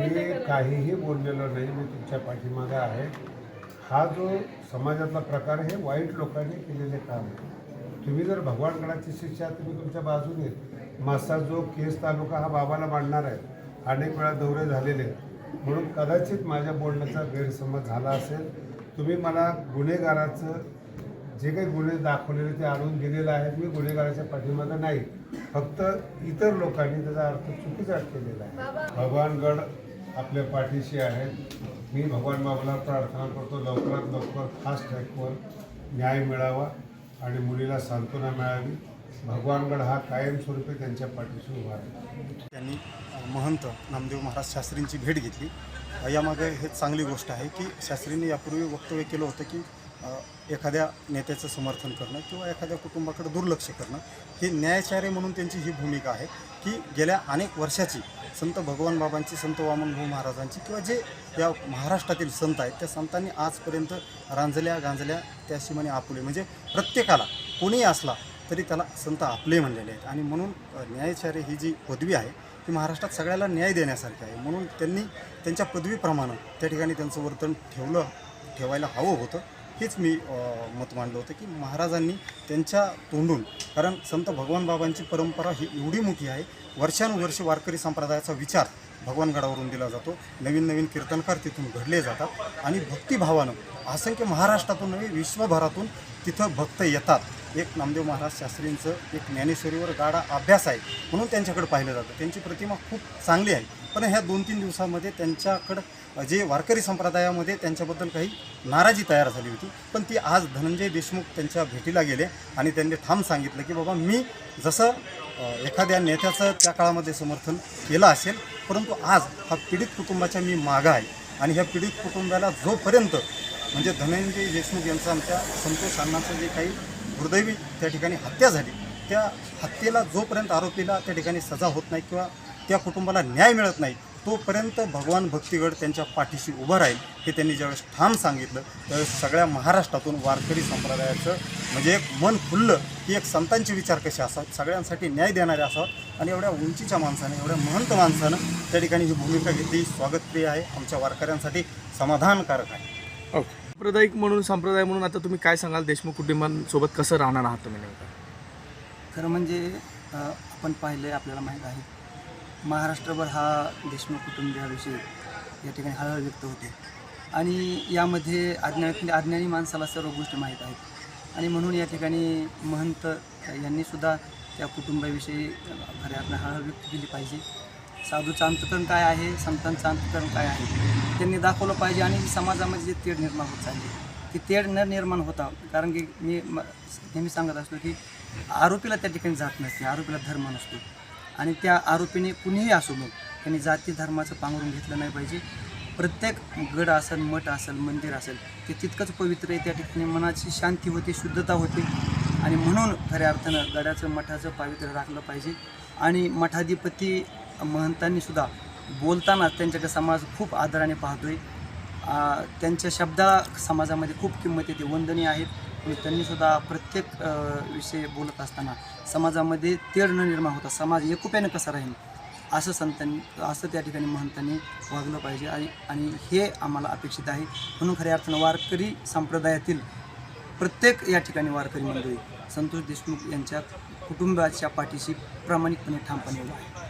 मी काहीही बोललेलो नाही मी तुमच्या पाठीमागे आहे. हा जो समाजातला प्रकार आहे हे वाईट लोकांनी केलेले काम आहे. तुम्ही जर भगवानगडाची शिक्षा तुम्ही तुमच्या बाजूने मासा जो केस तालुका हा बाबाला मांडणार आहे अनेक वेळा दौरे झालेले आहेत. म्हणून कदाचित माझ्या बोलण्याचा गैरसमज झाला असेल. तुम्ही मला गुन्हेगाराचं जे काही गुन्हे दाखवलेले ते आणून दिलेलं आहे मी गुन्हेगाराच्या पाठीमागं नाही. फक्त इतर लोकांनी त्याचा अर्थ चुकीचा केलेला आहे. भगवानगड आपल्या पाठीशी आहेत. मी भगवान बाबाला प्रार्थना करतो. लवकरात लवकर फास्ट ट्रॅकवर न्याय मिळावा आणि मुलीला सांत्वना मिळावी. भगवानगड हा कायमस्वरूपी त्यांच्या पाठीशी उभा आहे त्यांनी महंत नामदेव महाराज शास्त्रींची भेट घेतली. यामागे हे चांगली गोष्ट आहे की शास्त्रींनी यापूर्वी वक्तव्य केलं होतं की एखाद्या नेत्याचं समर्थन करणं किंवा एखाद्या कुटुंबाकडे दुर्लक्ष करणं ही न्यायचार्य म्हणून त्यांची ही भूमिका आहे की गेल्या अनेक वर्षाची संत भगवान बाबांची संत वामनभाऊ महाराजांची किंवा जे या महाराष्ट्रातील संत आहेत त्या संतांनी आजपर्यंत रांजल्या गांजल्या त्या म्हणे आपुले. म्हणजे प्रत्येकाला कोणीही असला तरी त्याला संत आपले म्हणलेले आहेत. आणि म्हणून अ, न्यायाचार्य ही जी पदवी आहे ती महाराष्ट्रात सगळ्याला न्याय देण्यासारखी आहे. म्हणून त्यांनी त्यांच्या पदवीप्रमाणे त्या ठिकाणी त्यांचं वर्तन ठेवलं ठेवायला हवं होतं. हेच मी मत मांडलं होतं की महाराजांनी त्यांच्या तोंडून कारण संत भगवान बाबांची परंपरा ही एवढी मोठी आहे वर्षानुवर्ष वारकरी संप्रदायाचा विचार भगवानगडावरून दिला जातो नवीन नवीन कीर्तनकार तिथून घडले जातात आणि भक्तिभावानं असंख्य महाराष्ट्रातून नव्हे विश्वभरातून तिथं भक्त येतात. एक नामदेव महाराज शास्त्रींचं एक ज्ञानेश्वरीवर गाडा अभ्यास आहे म्हणून त्यांच्याकडे पाहिलं जातं. त्यांची प्रतिमा खूप चांगली आहे पण ह्या दोन तीन दिवसामध्ये त्यांच्याकडं जे वारकरी संप्रदायामध्ये त्यांच्याबद्दल काही नाराजी तयार झाली होती पण ती आज धनंजय देशमुख त्यांच्या भेटीला गेले आणि त्यांनी ठाम सांगितलं की बाबा मी जसं एखाद्या नेत्याचं त्या काळामध्ये समर्थन केलं असेल परंतु आज हा पीडित कुटुंबाच्या मी मागं आहे आणि ह्या पीडित कुटुंबाला जोपर्यंत म्हणजे धनंजय देशमुख यांचं आमच्या संतोष अण्णाचं जे काही दुर्दैवी त्या ठिकाणी हत्या झाली त्या हत्येला जोपर्यंत आरोपीला त्या ठिकाणी सजा होत नाही किंवा त्या कुटुंबाला न्याय मिळत नाही तोपर्यंत भगवान भक्तिगड त्यांच्या पाठीशी उभं राहील हे त्यांनी ज्यावेळेस ठाम सांगितलं त्यावेळेस सगळ्या महाराष्ट्रातून वारकरी संप्रदायाचं म्हणजे एक मन खुललं की एक संतांचे विचार कसे असावेत सगळ्यांसाठी न्याय देणारे असावेत आणि एवढ्या उंचीच्या माणसाने एवढ्या महंत माणसानं त्या ठिकाणी ही भूमिका घेतली. स्वागतप्रिय आहे. आमच्या वारकऱ्यांसाठी समाधानकारक आहे. ओके सांप्रदायिक म्हणून संप्रदाय म्हणून आता तुम्ही काय सांगाल? देशमुख कुटुंबांसोबत कसं राहणार आहात तुम्ही नेमकं? खरं म्हणजे आपण पाहिलं आपल्याला माहीत आहे महाराष्ट्रभर हा देशमुख कुटुंबियाविषयी या ठिकाणी हळहळ व्यक्त होते. आणि यामध्ये अज्ञानी म्हणजे अज्ञानी माणसाला सर्व गोष्टी माहीत आहेत. आणि म्हणून या ठिकाणी महंत यांनीसुद्धा त्या कुटुंबाविषयी खऱ्या अर्थानं हळहळ व्यक्त केली पाहिजे. साधूचं अंतकरण काय आहे? संतांचं अंतकरण काय आहे? त्यांनी दाखवलं पाहिजे आणि समाजामध्ये जे तेढ निर्माण होत चालली ती तेढ न निर्माण होता कारण की मी म- नेहमी सांगत असतो की आरोपीला त्या ठिकाणी जात नसते आरोपीला धर्म नसतो. आणि त्या आरोपीने कुणीही असो मग त्यांनी जाती धर्माचं पांघरून घेतलं नाही पाहिजे. प्रत्येक गड असेल मठ असेल मंदिर असेल ते तितकंच पवित्र आहे. त्या ठिकाणी मनाची शांती होते शुद्धता होते. आणि म्हणून खऱ्या अर्थानं गडाचं मठाचं पावित्र्य राखलं पाहिजे. आणि मठाधिपती महंतांनीसुद्धा बोलताना त्यांच्याकडे समाज खूप आदराने पाहतोय. त्यांच्या शब्दा समाजामध्ये खूप किंमत येते. वंदनीय आहेत. म्हणजे पण त्यांनीसुद्धा प्रत्येक विषय बोलत असताना समाजामध्ये तेढ न निर्माण होता. समाज एकुप्याने कसा राहील? असं संतांनी असं त्या ठिकाणी महंतांनी वागलं पाहिजे आणि आणि हे आम्हाला अपेक्षित आहे. म्हणून खऱ्या अर्थानं वारकरी संप्रदायातील प्रत्येक या ठिकाणी वारकरी मंडळी संतोष देशमुख यांच्या कुटुंबाच्या पाठीशी प्रामाणिकपणे ठामपणे उभा आहे.